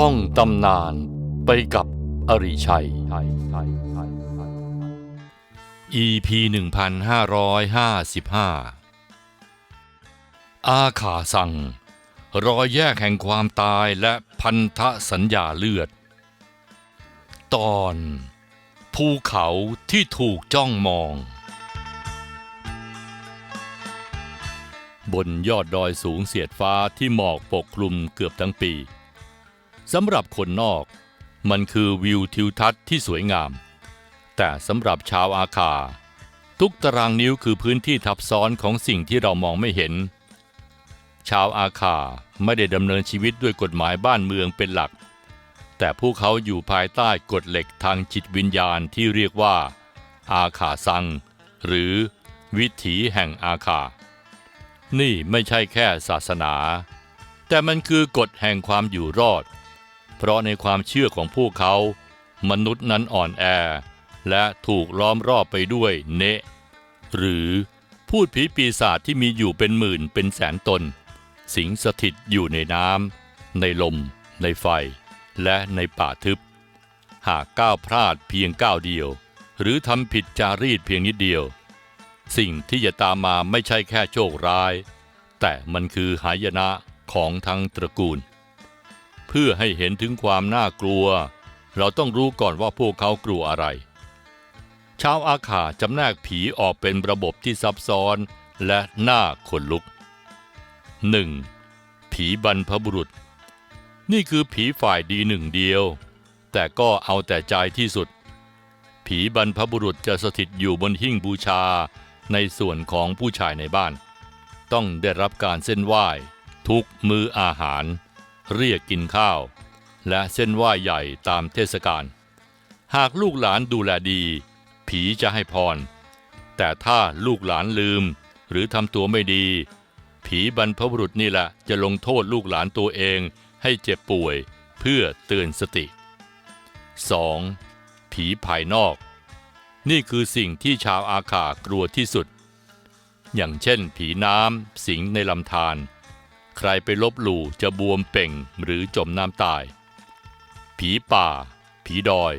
ท่องตำนานไปกับอริชัย EP 1555 อาขาสั่งรอยแยกแห่งความตายและพันธสัญญาเลือด ตอน ภูเขาที่ถูกจ้องมอง บนยอดดอยสูงเสียดฟ้าที่หมอกปกคลุมเกือบทั้งปี สำหรับคนนอก มันคือวิวทิวทัศน์ที่สวยงาม แต่สำหรับชาวอาคา ทุกตารางนิ้วคือพื้นที่ทับซ้อนของสิ่งที่เรามองไม่เห็น ชาวอาคาไม่ได้ดำเนินชีวิตด้วยกฎหมายบ้านเมืองเป็นหลัก แต่พวกเขาอยู่ภายใต้กฎเหล็กทางจิตวิญญาณที่เรียกว่า อาคาซัง หรือวิถีแห่งอาคา นี่ไม่ใช่แค่ศาสนา แต่มันคือกฎแห่งความอยู่รอด ราะในความเชื่อของพวกเขา มนุษย์นั้นอ่อนแอ และถูกล้อมรอบไปด้วยเนะหรือพูดผีปีศาจที่มีอยู่เป็นหมื่นเป็นแสนตน สิงสถิตอยู่ในน้ำในลม ในไฟ และในป่าทึบ หากก้าวพลาดเพียงก้าวเดียว หรือทำผิดจารีตเพียงนิดเดียว สิ่งที่จะตามมาไม่ใช่แค่โชคร้าย แต่มันคือหายนะของทั้งตระกูล พื่อให้เห็นถึงความน่ากลัว เราต้องรู้ก่อนว่าพวกเขากลัวอะไร ชาวอาขาจำแนกผีออกเป็นระบบที่ซับซ้อนและน่าขนลุก 1. ผีบรรพบุรุษ นี่คือผีฝ่ายดีหนึ่งเดียว แต่ก็เอาแต่ใจที่สุด ผีบรรพบุรุษจะสถิตอยู่บนหิ้งบูชาในส่วนของผู้ชายในบ้าน ต้องได้รับการเส้นไหว้ ทุกมืออาหาร เรียกกินข้าว และเส้นไหว้ใหญ่ตามเทศกาล หากลูกหลานดูแลดี ผีจะให้พร แต่ถ้าลูกหลานลืมหรือทำตัวไม่ดี ผีบรรพบุรุษนี่แหละจะลงโทษลูกหลานตัวเองให้เจ็บป่วยเพื่อเตือนสติ 2. ผีภายนอก นี่คือสิ่งที่ชาวอาขากลัวที่สุด อย่างเช่น ผีน้ำสิงในลำธาร ใครไปลบหลู่จะบวมเป่งหรือจมน้ำตาย ผีป่า ผีดอย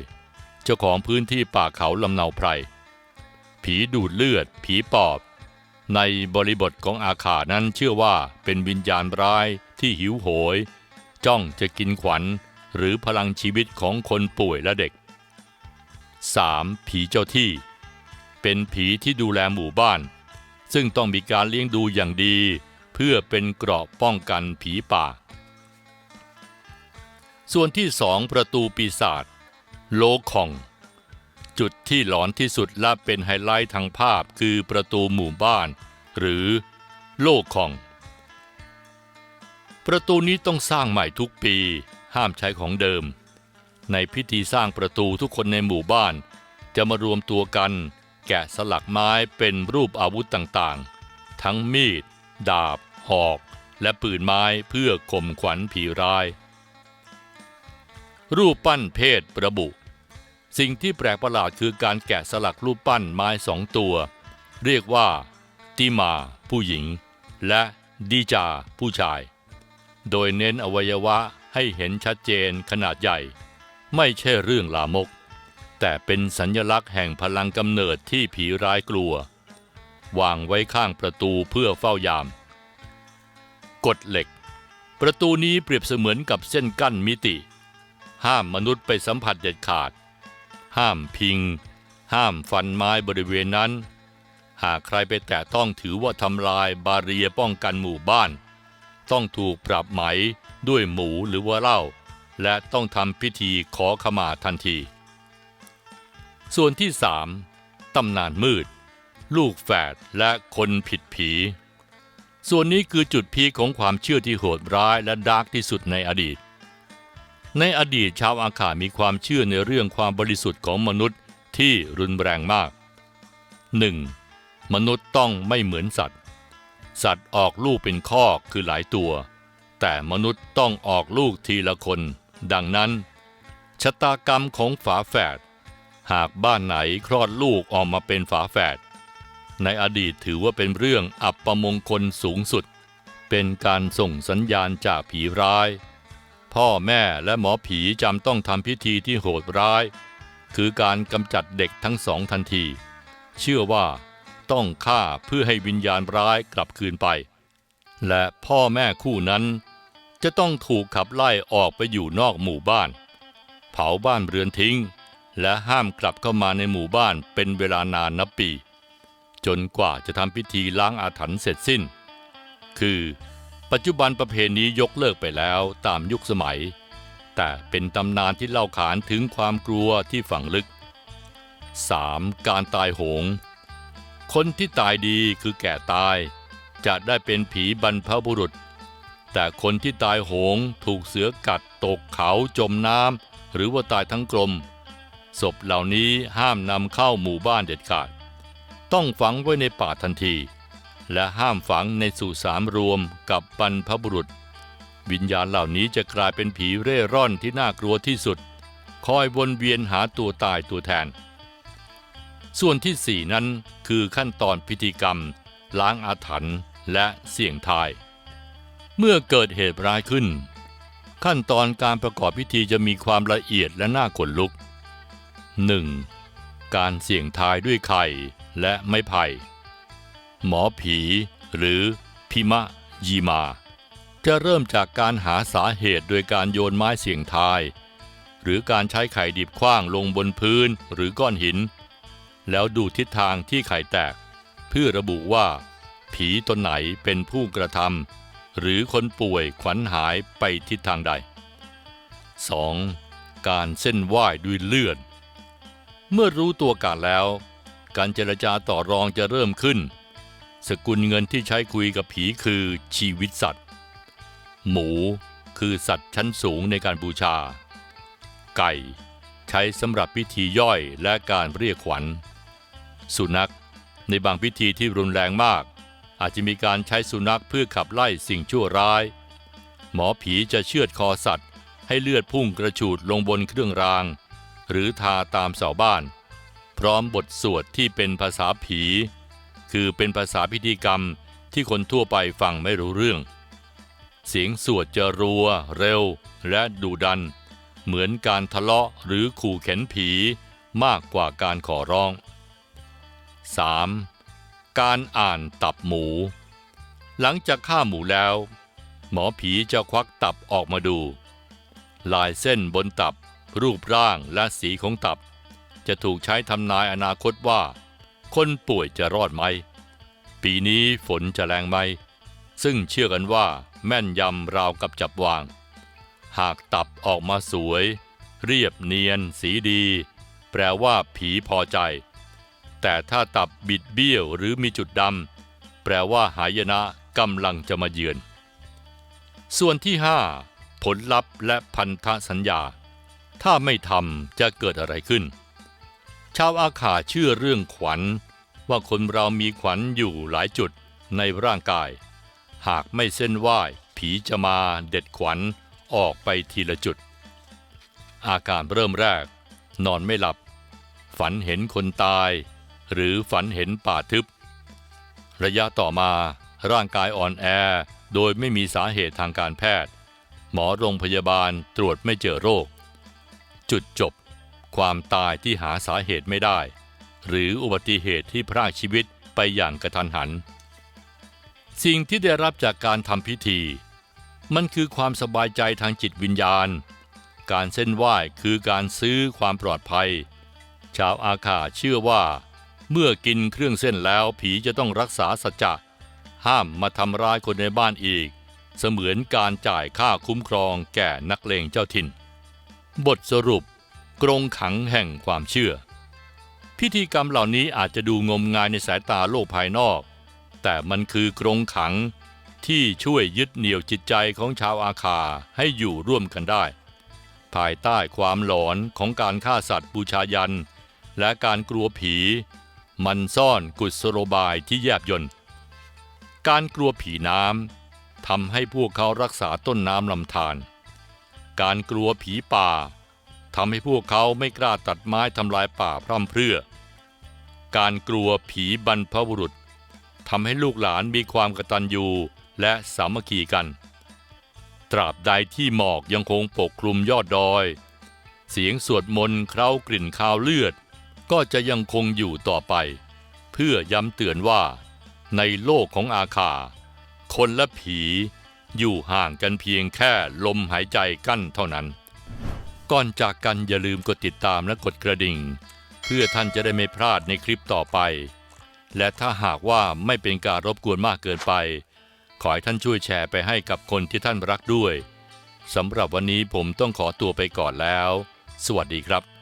เจ้าของพื้นที่ป่าเขาลำเนาไพร ผีดูดเลือด ผีปอบ ในบริบทของอาขานั้นเชื่อว่าเป็นวิญญาณร้ายที่หิวโหย จ้องจะกินขวัญหรือพลังชีวิตของคนป่วยและเด็ก 3. ผีเจ้าที่ เป็นผีที่ดูแลหมู่บ้าน ซึ่งต้องมีการเลี้ยงดูอย่างดี เพื่อเป็นเกราะป้องกันผีป่า ส่วนที่สองประตูปีศาจโลคอง จุดที่หลอนที่สุดและเป็นไฮไลท์ทางภาพคือประตูหมู่บ้าน หรือโลคอง ประตูนี้ต้องสร้างใหม่ทุกปีห้ามใช้ของเดิม ในพิธีสร้างประตูทุกคนในหมู่บ้าน จะมารวมตัวกัน แกะสลักไม้เป็นรูปอาวุธต่างๆ ทั้งมีด ดาบ หอก และปืนไม้เพื่อข่มขวัญผีร้าย รูปปั้นเพศระบุ สิ่งที่แปลกประหลาดคือการแกะสลักรูปปั้นไม้สองตัว เรียกว่า ติมา ผู้หญิง และดีจา ผู้ชาย โดยเน้นอวัยวะให้เห็นชัดเจนขนาดใหญ่ ไม่ใช่เรื่องลามก แต่เป็นสัญลักษณ์แห่งพลังกำเนิดที่ผีร้ายกลัว วางไว้ข้างประตูเพื่อเฝ้ายาม กฎเหล็ก ประตูนี้เปรียบเสมือนกับเส้นกั้นมิติ ห้ามมนุษย์ไปสัมผัสเด็ดขาด ห้ามพิง ห้ามฟันไม้บริเวณนั้น หากใครไปแตะต้องถือว่าทำลายบาเรียป้องกันหมู่บ้าน ต้องถูกปรับไหมด้วยหมูหรือว่าเหล้าและต้องทำพิธีขอขมาทันที ส่วนที่สามตำนานมืด ลูกแฝดและคนผิดผี ส่วนนี้คือจุดพีคของความเชื่อที่โหดร้ายและดาร์กที่สุดในอดีต ในอดีตชาวอาขามีความเชื่อในเรื่องความบริสุทธิ์ของมนุษย์ที่รุนแรงมาก 1. มนุษย์ต้องไม่เหมือนสัตว์ สัตว์ออกลูกเป็นข้อกคือหลายตัว แต่มนุษย์ต้องออกลูกทีละคน ดังนั้น ชะตากรรมของฝาแฝดหากบ้านไหนคลอดลูกออกมาเป็นฝาแฝด ในอดีตถือว่าเป็นเรื่องอับประมงคลสูงสุด เป็นการส่งสัญญาณจากผีร้ายพพ่อแม่และหมอผีจำต้องทำพิธีที่โหดร้าย คือการกำจัดเด็กทั้งสองทันที เชื่อว่าต้องฆ่าเพื่อให้วิญญาณร้ายกลับคืนไป และพ่อแม่คู่นั้น จะต้องถูกขับไล่ออกไปอยู่นอกหมู่บ้าน เผาบ้านเรือนทิ้ง และห้ามกลับเข้ามาในหมู่บ้านเป็นเวลานานนับปี จนกว่าจะทำพิธีล้างอาถรรพ์เสร็จสิ้น คือ ปัจจุบันประเพณียกเลิกไปแล้วตามยุคสมัย แต่เป็นตำนานที่เล่าขานถึงความกลัวที่ฝังลึก 3. การตายโหง คนที่ตายดีคือแก่ตาย จะได้เป็นผีบรรพบุรุษ แต่คนที่ตายโหงถูกเสือกัดตกเขาจมน้ำหรือว่าตายทั้งกลมศพเหล่านี้ห้ามนำเข้าหมู่บ้านเด็ดขาด ต้องฝังไว้ในป่าทันที และห้ามฝังในสุสานรวมกับบรรพบุรุษ วิญญาณเหล่านี้จะกลายเป็นผีเร่ร่อนที่น่ากลัวที่สุด คอยวนเวียนหาตัวตายตัวแทน ส่วนที่สี่นั้นคือขั้นตอนพิธีกรรม ล้างอาถรรพ์และเสี่ยงทาย เมื่อเกิดเหตุร้ายขึ้น ขั้นตอนการประกอบพิธีจะมีความละเอียดและน่าขนลุก 1. การเสี่ยงทายด้วยไข่ และไม้ไผ่ หมอผี หรือพิมะยีมา จะเริ่มจากการหาสาเหตุโดยการโยนไม้เสี่ยงทาย หรือการใช้ไข่ดิบคว้างลงบนพื้นหรือก้อนหิน แล้วดูทิศทางที่ไข่แตก เพื่อระบุว่า ผีตนไหนเป็นผู้กระทำหรือคนป่วยขวัญหายไปทิศทางใด 2. การเส้นไหว้ด้วยเลือด เมื่อรู้ตัวการแล้ว การเจรจาต่อรองจะเริ่มขึ้น สกุลเงินที่ใช้คุยกับผีคือชีวิตสัตว์ หมูคือสัตว์ชั้นสูงในการบูชา ไก่ ใช้สำหรับพิธีย่อยและการเรียกขวัญ สุนัข ในบางพิธีที่รุนแรงมาก อาจจะมีการใช้สุนัขเพื่อขับไล่สิ่งชั่วร้าย หมอผีจะเชือดคอสัตว์ ให้เลือดพุ่งกระฉูดลงบนเครื่องราง หรือทาตามเสาบ้าน พร้อมบทสวดที่เป็นภาษาผี คือเป็นภาษาพิธีกรรมที่คนทั่วไปฟังไม่รู้เรื่อง เสียงสวดจะรัว เร็ว และดุดัน เหมือนการทะเลาะหรือขู่เข็นผีมากกว่าการขอร้อง 3. การอ่านตับหมู หลังจากฆ่าหมูแล้ว หมอผีจะควักตับออกมาดู ลายเส้นบนตับ รูปร่างและสีของตับ จะถูกใช้ทำนายอนาคตว่า คนป่วยจะรอดไหม ปีนี้ฝนจะแรงไหม ซึ่งเชื่อกันว่าแม่นยำราวกับจับวาง หากตับออกมาสวย เรียบเนียน สีดี แปลว่าผีพอใจ แต่ถ้าตับบิดเบี้ยวหรือมีจุดดำแปลว่าหายนะกำลังจะมาเยือน ส่วนที่ 5 ผลลัพธ์และพันธสัญญา ถ้าไม่ทำจะเกิดอะไรขึ้น ชาวอาขาเชื่อเรื่องขวัญ ว่าคนเรามีขวัญอยู่หลายจุดในร่างกาย หากไม่เส้นไหว้ผีจะมาเด็ดขวัญออกไปทีละจุด อาการเริ่มแรก นอนไม่หลับ ฝันเห็นคนตาย หรือฝันเห็นป่าทึบ ระยะต่อมาร่างกายอ่อนแอโดยไม่มีสาเหตุทางการแพทย์ หมอโรงพยาบาลตรวจไม่เจอโรค จุดจบ ความตายที่หาสาเหตุไม่ได้ หรืออุบัติเหตุที่พรากชีวิตไปอย่างกระทันหัน สิ่งที่ได้รับจากการทำพิธี มันคือความสบายใจทางจิตวิญญาณ การเส้นไหว้คือการซื้อความปลอดภัย ชาวอาคาเชื่อว่า เมื่อกินเครื่องเส้นแล้วผีจะต้องรักษาสัจจะห้ามมาทำร้ายคนในบ้านอีก เสมือนการจ่ายค่าคุ้มครองแก่นักเลงเจ้าถิ่น บทสรุป กรงขังแห่งความเชื่อ พิธีกรรมเหล่านี้อาจจะดูงมงายในสายตาโลกภายนอก แต่มันคือกรงขังที่ช่วยยึดเหนี่ยวจิตใจของชาวอาคาให้อยู่ร่วมกันได้ ภายใต้ความหลอนของการฆ่าสัตว์บูชายัน และการกลัวผี มันซ่อนกุศโลบายที่แยบยนต์การกลัวผีน้ำทำให้พวกเขารักษาต้นน้ำลำธารการกลัวผีป่า ทำให้พวกเขาไม่กล้าตัดไม้ทำลายป่าพร่ำเพรื่อ การกลัวผีบรรพบุรุษทำให้ลูกหลานมีความกตัญญูและสามัคคีกัน ตราบใดที่หมอกยังคงปกคลุมยอดดอย เสียงสวดมนต์เคล้ากลิ่นคาวเลือด ก็จะยังคงอยู่ต่อไป เพื่อย้ำเตือนว่า ในโลกของอาคา คนและผีอยู่ห่างกันเพียงแค่ลมหายใจกั้นเท่านั้น ก่อนจากกันอย่าลืมกดติดตามและกดกระดิ่ง เพื่อท่านจะได้ไม่พลาดในคลิปต่อไป และถ้าหากว่าไม่เป็นการรบกวนมากเกินไป ขอให้ท่านช่วยแชร์ไปให้กับคนที่ท่านรักด้วยสำหรับวันนี้ผมต้องขอตัวไปก่อนแล้ว สวัสดีครับ